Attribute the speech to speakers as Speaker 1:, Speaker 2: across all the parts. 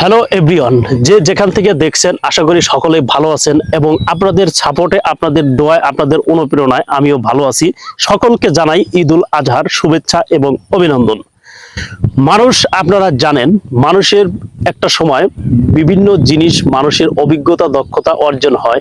Speaker 1: Hello everyone যে যেখান থেকে দেখছেন, আশা করি সকলেই ভালো আছেন এবং আপনাদের সাপোর্টে, আপনাদের দোয়ায়, আপনাদের অনুপ্রেরণায় আমিও ভালো আছি। সকলকে জানাই ঈদুল আজহার শুভেচ্ছা এবং অভিনন্দন। মানুষ, আপনারা জানেন, মানুষের একটা সময় বিভিন্ন জিনিস মানুষের অভিজ্ঞতা, দক্ষতা অর্জন হয়।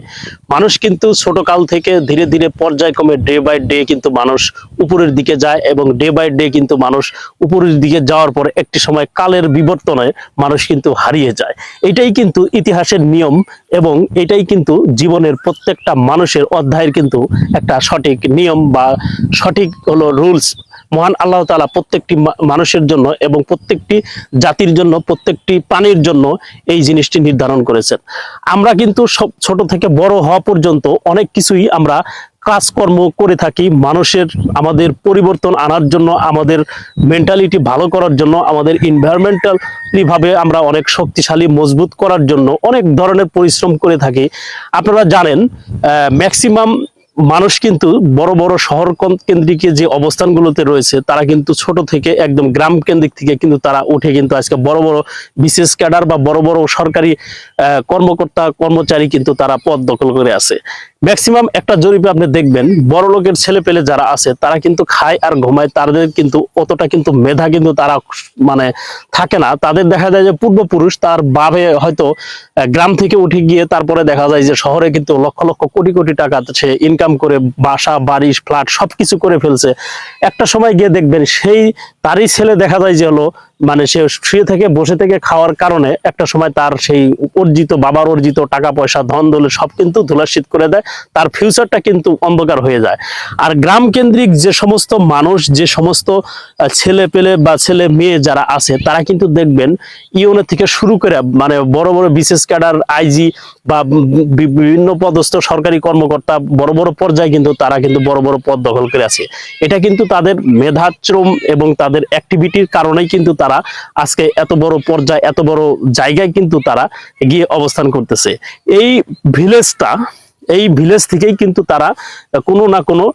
Speaker 1: মানুষ কিন্তু ছোটকাল থেকে ধীরে ধীরে পর্যায়ক্রমে ডে বাই ডে কিন্তু মানুষ উপরের দিকে যায় এবং ডে বাই ডে কিন্তু মানুষ উপরের দিকে যাওয়ার পর একটি সময় কালের বিবর্তনে মানুষ কিন্তু হারিয়ে যায়। এটাই কিন্তু ইতিহাসের নিয়ম এবং এটাই কিন্তু জীবনের প্রত্যেকটা মানুষের অধ্যায়ের কিন্তু একটা সঠিক নিয়ম বা সঠিক হলো রুলস মহান আল্লাহ তাআলা প্রত্যেকটি মানুষের জন্য এবং প্রত্যেকটি জাতির জন্য, প্রত্যেকটি প্রাণীর জন্য এই জিনিসটি নির্ধারণ করেছেন। আমরা কিন্তু সব ছোট থেকে বড় হওয়া পর্যন্ত অনেক কিছুই আমরা কাজকর্ম করে থাকি। মানুষের, আমাদের পরিবর্তন আনার জন্য, আমাদের মেন্টালিটি ভালো করার জন্য, আমাদের ভাবে আমরা অনেক শক্তিশালী, মজবুত করার জন্য অনেক ধরনের পরিশ্রম করে থাকি। আপনারা জানেন ম্যাক্সিমাম মানুষ কিন্তু বড় বড় শহর কন- কেন্দ্রিক যে অবস্থানগুলোতে রয়েছে, তারা কিন্তু ছোট থেকে একদম গ্রাম কেন্দ্রিক থেকে কিন্তু তারা উঠে কিন্তু আজকে বড় বড় বিশেষ ক্যাডার বা বড় বড় সরকারি কর্মকর্তা, কর্মচারী কিন্তু তারা পদ দখল করে আছে। ম্যাক্সিমাম একটা জরিপে আপনি দেখবেন, বড় লোকের ছেলে পেলে যারা আছে, তারা কিন্তু খায় আর ঘুমায়, তাদের কিন্তু অতটা কিন্তু মেধা কিন্তু তারা মানে থাকে না। তাদের দেখা যায় যে পূর্বপুরুষ, তার বাবে হয়তো গ্রাম থেকে উঠে গিয়ে তারপরে দেখা যায় যে শহরে কিন্তু লক্ষ লক্ষ কোটি কোটি টাকা সে ইনকাম করে, বাসা, বাড়ি ফ্ল্যাট সবকিছু করে ফেলছে। একটা সময় গিয়ে দেখবেন সেই তারই ছেলে দেখা যায় যে হলো মানে সে শুয়ে থেকে বসে থেকে খাওয়ার কারণে একটা সময় তার সেই অর্জিত, বাবার অর্জিত টাকা, পয়সা, ধন দলে সব কিন্তু ধুলাশিত করে দেয়। তার ফিউচারটা কিন্তু অন্ধকার হয়ে যায়। আর গ্রাম কেন্দ্রিক যে সমস্ত মানুষ, যে সমস্ত ছেলে পেলে বা ছেলে মেয়ে যারা আছে, তারা কিন্তু দেখবেন ইউনে থেকে শুরু করে মানে বড় বড় বিশেষ ক্যাডার, আইজি বা বিভিন্ন পদস্থ সরকারি কর্মকর্তা, বড় বড় পর্যায়ে কিন্তু তারা কিন্তু বড় বড় পদ দখল করে আছে। এটা কিন্তু তাদের মেধাশ্রম এবং তাদের অ্যাক্টিভিটির কারণেই কিন্তু তারা আজকে এত বড় পর্যায়ে, এত বড় জায়গায় কিন্তু তারা গিয়ে অবস্থান করতেছে। এই ভিলেজটা, এই ভিলেজ থেকেই কিন্তু তারা কোনো না কোনো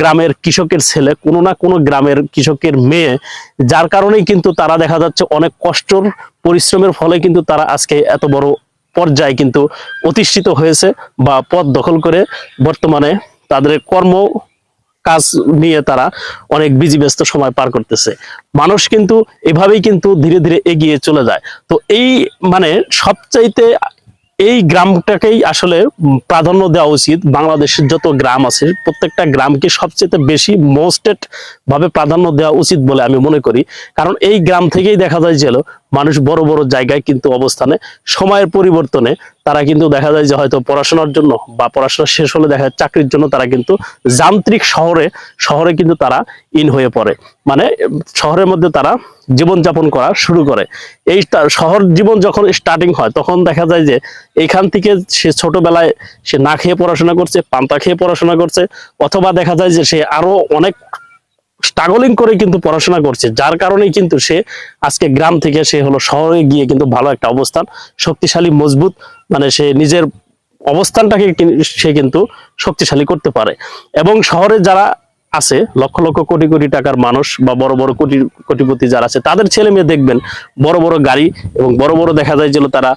Speaker 1: গ্রামের কৃষকের ছেলে, কোনো না কোনো গ্রামের কৃষকের মেয়ে, যার কারণেই কিন্তু তারা দেখা যাচ্ছে অনেক কষ্টর পরিশ্রমের ফলে কিন্তু তারা আজকে এত বড় পর্যায়ে কিন্তু প্রতিষ্ঠিত হয়েছে বা পদ দখল করে বর্তমানে তাদের কর্ম কাজ নিয়ে তারা অনেক বিজি ব্যস্ত সময় পার করতেছে। মানুষ কিন্তু এভাবেই কিন্তু ধীরে ধীরে এগিয়ে চলে যায়। তো এই মানে সবচাইতে এই গ্রামটাকেই আসলে প্রাধান্য দেওয়া উচিত। বাংলাদেশের যত গ্রাম আছে, প্রত্যেকটা গ্রামকে সবচেয়ে বেশি মোস্টেড ভাবে প্রাধান্য দেওয়া উচিত বলে আমি মনে করি। কারণ এই গ্রাম থেকেই দেখা যায় যে মানুষ বড় বড় জায়গায় কিন্তু অবস্থানে সময়ের পরিবর্তনে তারা কিন্তু দেখা যায় যে হয়তো পড়াশোনার জন্য বা পড়াশোনা শেষ হলে দেখা যায় চাকরির জন্য তারা কিন্তু যান্ত্রিক শহরে শহরে কিন্তু তারা ইন হয়ে পড়ে। মানে শহরের মধ্যে তারা জীবনযাপন করা শুরু করে। এই শহর জীবন যখন স্টার্টিং হয়, তখন দেখা যায় যে এখান থেকে সে ছোটবেলায় সে না খেয়ে পড়াশোনা করছে, পান্তা খেয়ে পড়াশোনা করছে, অথবা দেখা যায় যে সে আরও অনেক স্ট্রাগলিং করে কিন্তু পড়াশোনা করছে, যার কারণে কিন্তু সে আজকে গ্রাম থেকে সে হলো শহরে গিয়ে কিন্তু ভালো একটা অবস্থান, শক্তিশালী, মজবুত মানে সে নিজের অবস্থানটাকে সে কিন্তু শক্তিশালী করতে পারে। এবং শহরে যারা আছে, লক্ষ লক্ষ কোটি কোটি টাকার মানুষ বা বড় বড় কোটি, কোটিপতি যারা আছে, তাদের ছেলে মেয়ে দেখবেন বড় বড় গাড়ি এবং বড় বড় দেখা যায় যে তারা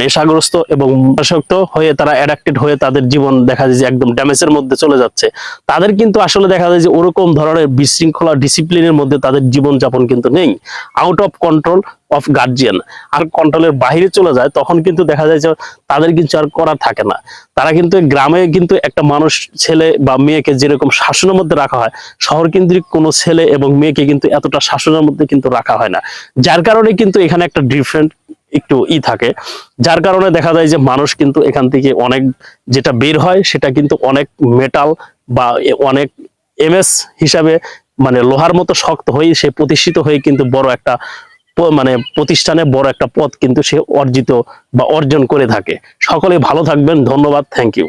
Speaker 1: নেশাগ্রস্ত এবং আসক্ত হয়ে তারা অ্যাডাক্টেড হয়ে তাদের জীবন দেখা যায় যে একদম ড্যামেজের মধ্যে চলে যাচ্ছে। তাদের কিন্তু আসলে দেখা যায় যে ওরকম ধরনের বিশৃঙ্খলা ডিসিপ্লিনের মধ্যে তাদের জীবনযাপন কিন্তু নেই। Out of control of guardian আর কন্ট্রোলের বাইরে চলে যায়, তখন কিন্তু দেখা যায় যে তাদের কিছু আর করার থাকে না। তারা কিন্তু গ্রামে কিন্তু একটা মানুষ, ছেলে বা মেয়েকে যেরকম শাসনের মধ্যে রাখা হয় শহর কেন্দ্রিক কোনো ছেলে এবং মেয়েকে কিন্তু এতটা শাসনের মধ্যে কিন্তু রাখা হয় না। যার কারণে কিন্তু এখানে একটা ডিফারেন্ট একটু ই থাকে। যার কারণে দেখা যায় যে মানুষ কিন্তু এখান থেকে অনেক যেটা বের হয়, সেটা কিন্তু অনেক মেটাল বা অনেক এমএস হিসাবে মানে লোহার মতো শক্ত হয়ে সে প্রতিষ্ঠিত হয়ে কিন্তু বড় একটা মানে প্রতিষ্ঠানে বড় একটা পদ কিন্তু সে অর্জিত বা অর্জন করে থাকে। সকলে ভালো থাকবেন, ধন্যবাদ থ্যাংক ইউ